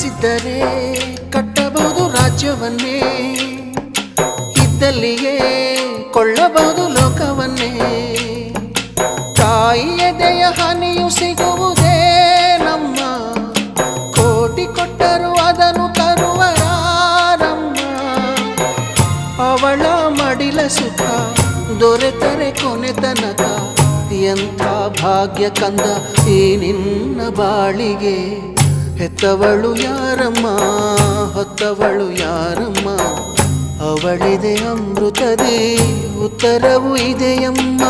ಕಾಸಿದ್ದರೆ ಕಟ್ಟಬಹುದು ರಾಜ್ಯವನ್ನೇ. ಇದ್ದಲ್ಲಿಯೇ ಕೊಳ್ಳಬಹುದು ಲೋಕವನ್ನೇ. ತಾಯಿಯ ದಯ ಹಾನಿಯು ಸಿಗುವುದೇ ನಮ್ಮ. ಕೋಟಿ ಕೊಟ್ಟರು ಅದನ್ನು ತರುವರಾರಮ್ಮ ಅವಳ ಮಡಿಲ ಸುಖ ದೊರೆತರೆ ಕೊನೆ ತನಕ. ಎಂಥ ಭಾಗ್ಯ ಕಂದ ಈ ನಿನ್ನ ಬಾಳಿಗೆ. ಹೆತ್ತವಳು ಯಾರಮ್ಮ? ಹೊತ್ತವಳು ಯಾರಮ್ಮ? ಅವಳಿದೆ ಅಮೃತದೇ ಉತ್ತರವು ಇದೆಯಮ್ಮ.